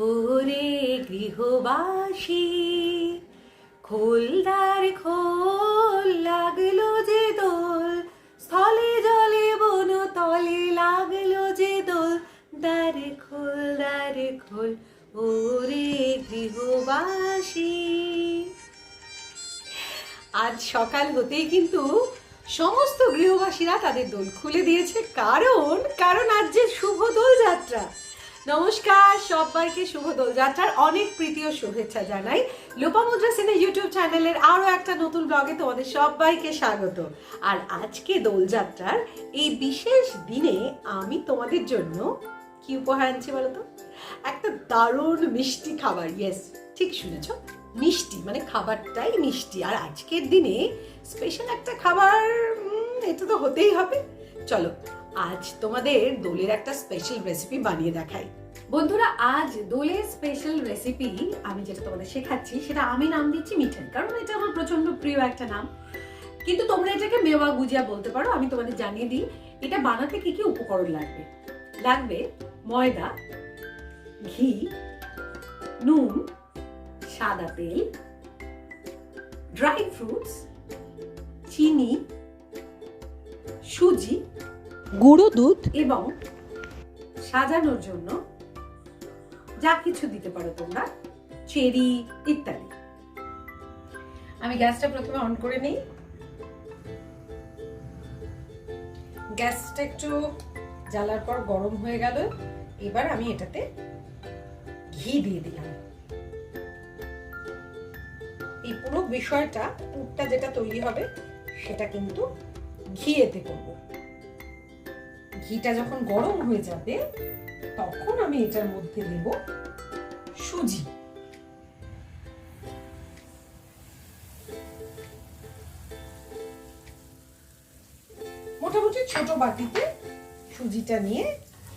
ওরে গৃহবাসী, খোলদার খোল লাগল যে দোল, স্থলে জলে বন তলে লাগল যে দোল দ্বারে খোল দ্বারে খোল, ওরে গৃহবাসী। আজ সকাল হতেই কিন্তু সমস্ত গৃহবাসীরা তাদের দোল খুলে দিয়েছে। কারণ কারণ আজ যে শুভ দোল যাত্রা নমস্কার, সবাইকে শুভ দোল যাত্রার অনেক প্রীতি ও শুভেচ্ছা জানাই। লোপামুদ্রা সেনের ইউটিউব চ্যানেলের আরও একটা নতুন ব্লগে তোমাদের সবাইকে স্বাগত। আর আজকে দোলযাত্রার এই বিশেষ দিনে আমি তোমাদের জন্য কি উপহার আনছি বলো তো একটা দারুণ মিষ্টি খাবার ইয়েস ঠিক শুনেছো? মিষ্টি মানে খাবারটাই মিষ্টি। আর আজকের দিনে স্পেশাল একটা খাবার এটা তো হতেই হবে। চলো আজ তোমাদের দোলের একটা স্পেশাল রেসিপি বানিয়ে দেখাই। বন্ধুরা, আজ দোলের স্পেশাল রেসিপি আমি যেটা তোমাদের শেখাচ্ছি, সেটা আমি নাম দিচ্ছি মিঠাই কারণ এটা আমার প্রচণ্ড প্রিয় একটা নাম। কিন্তু তোমরা এটাকে মেওয়া গুজিয়া বলতে পারো, আমি তোমাদের জানিয়ে দিই, এটা বানাতে কি কি উপকরণ লাগবে? লাগবে ময়দা, ঘি, নুন, সাদা তেল ড্রাই ফ্রুটস চিনি, সুজি গুঁড়ো দুধ এবং সাজানোর জন্য যা কিছু দিতে পারো তোমরা, চেরি ইত্যাদি। আমি গ্যাসটা প্রথমে অন করে নিই। গ্যাসটা একটু জ্বালার পর গরম হয়ে গেল। এবার আমি এটাতে ঘি দিয়ে দিলাম। এই পুরো বিষয়টা, পুরটা যেটা তৈরি হবে, সেটা কিন্তু ঘিয়েতে করব। ঘিটা যখন গরম হয়ে যাবে, তখন আমি এটার মধ্যে দেব সুজি। মোটামুটি ছোট বাটিতে সুজিটা নিয়ে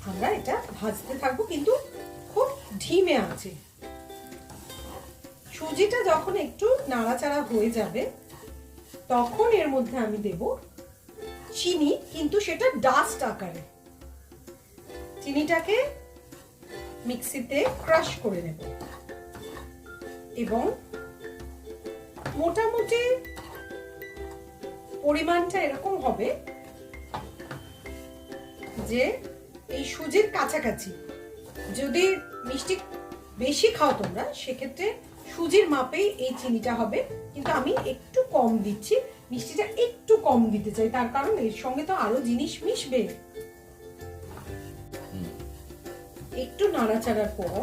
আমরা এটা ভাজতে থাকব, কিন্তু খুব ঢিমে আছে। সুজিটা যখন একটু নাড়াচাড়া হয়ে যাবে, তখন এর মধ্যে আমি দেব চিনি, কিন্তু সেটা ডাস্ট আকারে। চিনিটাকে মিক্সিতে ক্রাশ করে নেব। এবং মোটামুটি পরিমাণটা এরকম হবে যে এই সুজির কাছাকাছি। যদি মিষ্টি বেশি খাও তোমরা, সেক্ষেত্রে সুজির মাপেই এই চিনিটা হবে। কিন্তু আমি একটু কম দিচ্ছি মিষ্টিটা একটু কম দিতে চাই তার কারণ এর সঙ্গে তো আরও জিনিস মিশবে। একটু নাড়াচাড়ার পর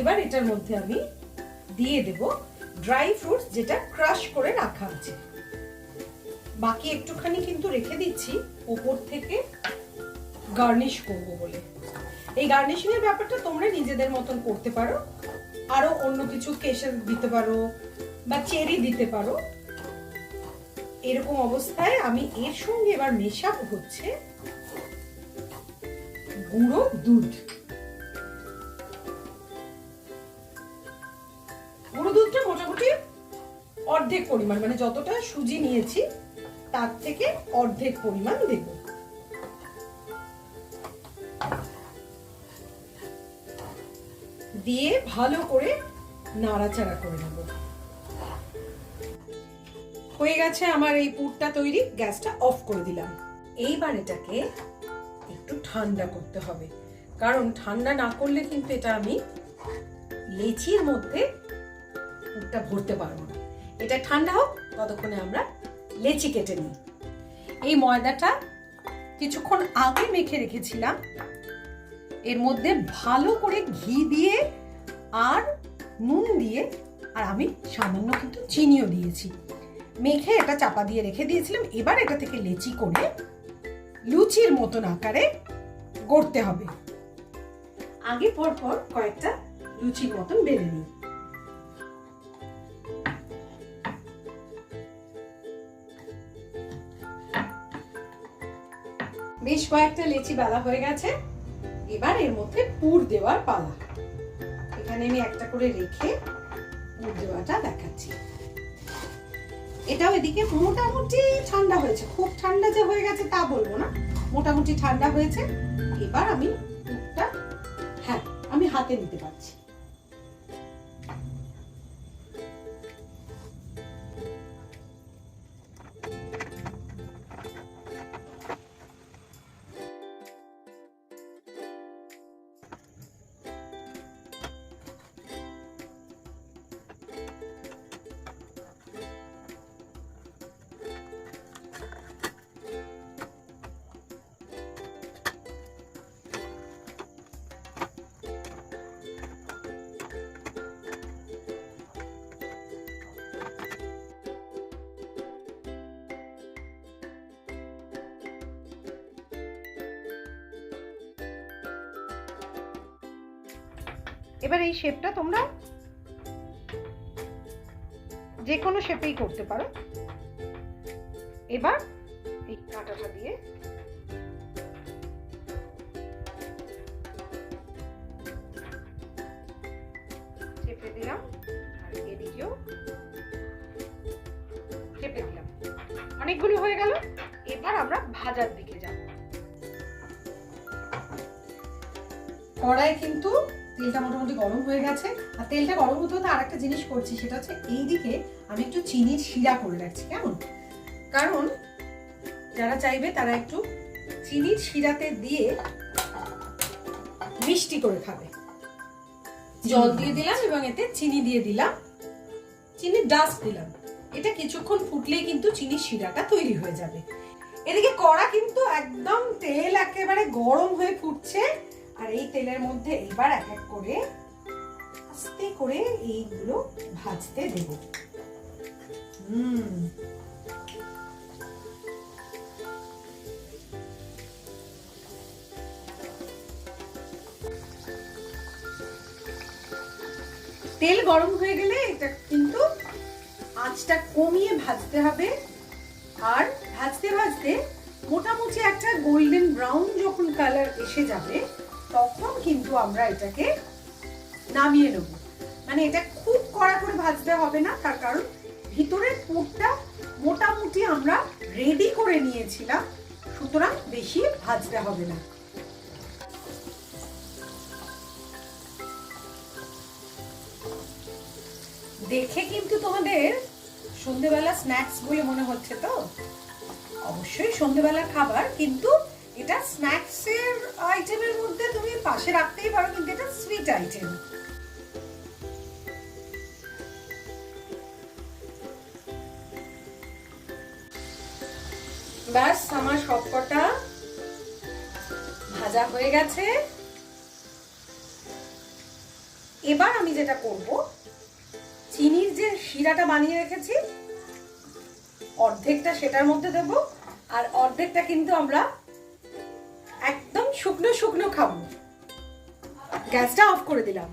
এবার এটার মধ্যে আমি দিয়ে দেব ড্রাই ফ্রুটস যেটা ক্রাশ করে রাখা আছে। বাকি একটুখানি কিন্তু রেখে দিচ্ছি ওপর থেকে গার্নিশ করব বলে। এই গার্নিশিং এর ব্যাপারটা তোমরা নিজেদের মতন করতে পারো। আরও অন্য কিছু কেশর দিতে পারো বা চেরি দিতে পারো। এরকম অবস্থায় আমি এর সঙ্গে এবার মেশাবো হচ্ছে গুঁড়ো দুধ। গুঁড়ো দুধটা মোটামুটি অর্ধেক পরিমাণ মানে যতটা সুজি নিয়েছি, তার থেকে অর্ধেক পরিমাণ দেব। দিয়ে ভালো করে নাড়াচাড়া করে নেব। হয়ে গেছে আমার এই পুরটা তৈরি, গ্যাসটা অফ করে দিলাম। এইবার এটাকে একটু ঠান্ডা করতে হবে। কারণ ঠান্ডা না করলে কিন্তু এটা আমি লেচির মধ্যে পুরটা ভরতে পারব না। এটা ঠান্ডা হোক, ততক্ষণে আমরা লেচি কেটে নিই। এই ময়দাটা কিছুক্ষণ আগে মেখে রেখেছিলাম। এর মধ্যে ভালো করে ঘি দিয়ে আর নুন দিয়ে, আর আমি সামান্য কিন্তু চিনিও দিয়েছি। মেখে এটা চাপা দিয়ে রেখে দিয়েছিলাম। এবার এটা থেকে লেচি করে লুচির মতন আকারে গড়তে হবে। আগে পর পর কয়েকটা লুচির মতন বেলে নিই। বেশ কয়েকটা লেচি বেলা হয়ে গেছে। এবার এর মধ্যে পুর দেওয়ার পালা। এখানে আমি একটা করে রেখে পুর দেওয়াটা দেখাচ্ছি। এটাও এদিকে মোটামুটি ঠান্ডা হয়েছে। খুব ঠান্ডা যে হয়ে গেছে তা বলব না। মোটামুটি ঠান্ডা হয়েছে। এবার আমি দুধটা হ্যাঁ আমি হাতে নিতে পারছি। এবার এই শেপটা তোমরা যে কোনো শেপেই করতে পারো। এবার এই কাঁটাটা দিয়ে চেপে দিলাম এদিকেও চেপে দিলাম। অনেকগুলো হয়ে গেল, এবার আমরা ভাজার দিকে যাব। কড়াই কিন্তু তেলটা মোটামুটি গরম হয়ে গেছে। আর তেলটা গরম হতে হতে আর একটা জিনিস করছি, সেটা হচ্ছে এই দিকে আমি একটু চিনির শিরা করে রাখছি, কেমন? কারণ যারা চাইবে তারা একটু চিনির শিরাতে দিয়ে মিষ্টি করে খাবে। জল দিয়ে দিলাম এবং এতে চিনি দিয়ে দিলাম। চিনির ডাস্ট দিলাম। এটা কিছুক্ষণ ফুটলেই কিন্তু চিনির শিরাটা তৈরি হয়ে যাবে। এদিকে কড়া কিন্তু একদম তেল একেবারে গরম হয়ে ফুটছে। আর এই তেলের মধ্যে এবার এক এক করে আস্তে করে এইগুলো ভাজতে দেব। হুম। তেল গরম হয়ে গেলে এটা কিন্তু আঁচটা কমিয়ে ভাজতে হবে। আর ভাজতে ভাজতে মোটামুটি একটা গোল্ডেন ব্রাউন যখন কালার এসে যাবে তখন কিন্তু আমরা এটাকে নামিয়ে নেব। মানে এটা খুব কড়া করে ভাজতে হবে না, তার কারণ ভিতরের পুরটা মোটামুটি আমরা রেডি করে নিয়েছিলাম, সুতরাং বেশি ভাজতে হবে না। দেখে কিন্তু তোমাদের সন্ধেবেলা স্ন্যাক্স বলে মনে হচ্ছে তো? অবশ্যই সন্ধেবেলার খাবার, কিন্তু এটা স্ন্যাক্সের আইটেমের পাশে রাখতেই পারো, কিন্তু এটা সুইট আইটেম ব্যাস, আমার সবকটা ভাজা হয়ে গেছে। এবার আমি যেটা করব, চিনির যে শিরাটা বানিয়ে রেখেছি, অর্ধেকটা সেটার মধ্যে দেব, আর অর্ধেকটা কিন্তু আমরা একদম শুকনো শুকনো খাব। গ্যাসটা অফ করে দিলাম।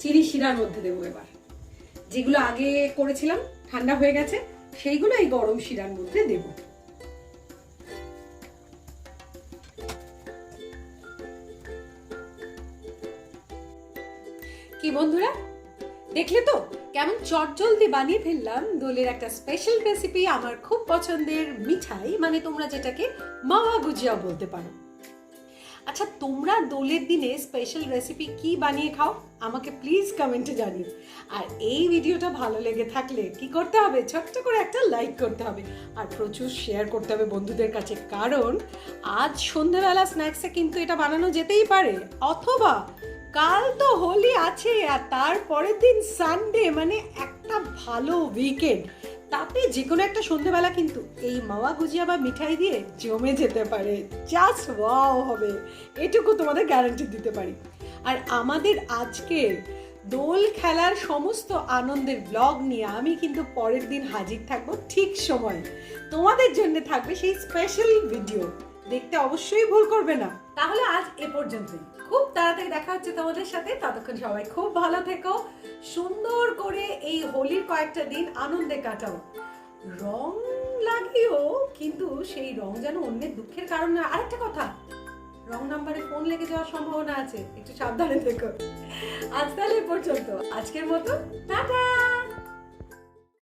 চিনি শিরার মধ্যে দেবো এবার। যেগুলো আগে করেছিলাম, ঠান্ডা হয়ে গেছে, সেইগুলো এই গরম শিরার মধ্যে দেব। কি বন্ধুরা, দেখলে তো কেমন চটজলদি বানিয়ে ফেললাম দোলের একটা স্পেশাল রেসিপি আমার খুব পছন্দের মিঠাই মানে তোমরা যেটাকে মাওয়া গুজিয়া বলতে পারো। আচ্ছা তোমরা দোলের দিনে স্পেশাল রেসিপি কি বানিয়ে খাও? আমাকে প্লিজ কমেন্টে জানিও। আর এই ভিডিওটা ভালো লেগে থাকলে কি করতে হবে? ছোট্ট করে একটা লাইক করতে হবে। আর প্রচুর শেয়ার করতে হবে বন্ধুদের কাছে। কারণ, আজ সন্ধ্যাবেলা স্ন্যাক্সে কিন্তু এটা বানানো যেতেই পারে। অথবা, কাল তো হোলি আছে, আর তারপরের দিন সানডে মানে একটা ভালো উইকেন্ড তাতে যে কোনো একটা সন্ধেবেলা কিন্তু এই মাওয়া গুজিয়া বা মিঠাই দিয়ে জমে যেতে পারে। জাস্ট ওয়াও হবে। এটুকু তোমাদের গ্যারান্টি দিতে পারি। আর আমাদের আজকের দোল খেলার সমস্ত আনন্দের ব্লগ নিয়ে আমি কিন্তু পরের দিন হাজির থাকব ঠিক সময়। তোমাদের জন্য থাকবে সেই স্পেশাল ভিডিও দেখতে অবশ্যই ভুল করবে না। তাহলে আজ এ পর্যন্তই। খুব তাড়াতাড়ি দেখা হচ্ছে তোমাদের সাথে। ততক্ষণ সবাই খুব ভালো থেকো। সুন্দর করে এই হোলির কয়েকটা দিন আনন্দে কাটাও। রং লাগিও কিন্তু সেই রং যেন অন্যের দুঃখের কারণ না। আরেকটা কথা, রং নাম্বারে ফোন লেগে যাওয়ার সম্ভাবনা আছে। একটু সাবধানে দেখো আজ তাহলে পর্যন্ত। আজকের মতো, টাটা!